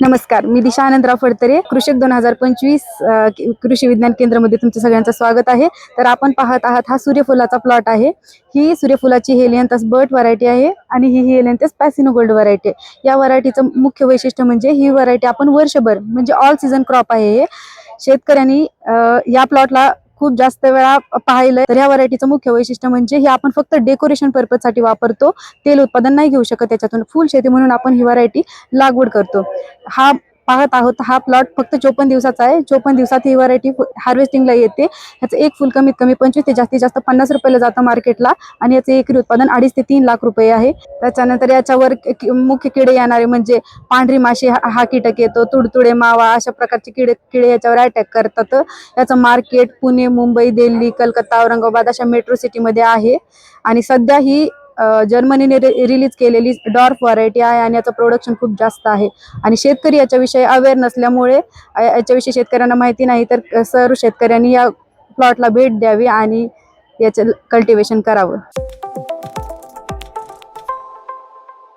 नमस्कार मी दिशा आनंदराव फडतरे कृषक दोन हजार पंचवीस कृषी विज्ञान केंद्रामध्ये तुमचं सगळ्यांचं स्वागत आहे. तर आपण पाहत आहात हा सूर्यफुलाचा प्लॉट आहे. ही सूर्यफुलाची हेलियंतस बर्ट व्हरायटी आहे आणि ही हेलियंतस पॅसिनो गोल्ड व्हरायटी आहे. या व्हरायटीचं मुख्य वैशिष्ट्य म्हणजे ही व्हरायटी आपण वर्षभर म्हणजे ऑल सीझन क्रॉप आहे हे. शेतकऱ्यांनी अ, या प्लॉटला खूप जास्त वेळा पाहिलं तर ह्या व्हरायटीचं मुख्य वैशिष्ट्य म्हणजे ही आपण फक्त डेकोरेशन पर्पजसाठी वापरतो. तेल उत्पादन नाही घेऊ शकत. त्याच्यातून फुल शेती म्हणून आपण ही व्हरायटी लागवड करतो. हा पाहत आहोत. हा प्लॉट फक्त चोपन्न दिवसाचा आहे. चोपन्न दिवसात ही व्हरायटी हार्वेस्टिंगला येते. ह्याचं एक फुल कमीत कमी पंचवीस ते जास्तीत जास्त पन्नास रुपयाला जातं मार्केटला आणि याचं एकरी उत्पादन अडीच ते तीन लाख रुपये आहे. त्याच्यानंतर याच्यावर मुख्य किडे येणारे म्हणजे पांढरी माशी हा कीटक येतो. तुडतुडे मावा अशा प्रकारचे किडे किडे याच्यावर अटॅक करतात. याचं मार्केट पुणे मुंबई दिल्ली कलकत्ता औरंगाबाद अशा मेट्रो सिटीमध्ये आहे. आणि सध्या ही जर्मनीने रिलीज केलेली डॉर्फ व्हरायटी आहे आणि याचं प्रोडक्शन खूप जास्त आहे. आणि शेतकरी याच्याविषयी अवेअर नसल्यामुळे याच्याविषयी शेतकऱ्यांना माहिती नाही तर सर्व शेतकऱ्यांनी या प्लॉटला भेट द्यावी आणि याचं कल्टिवेशन करावं.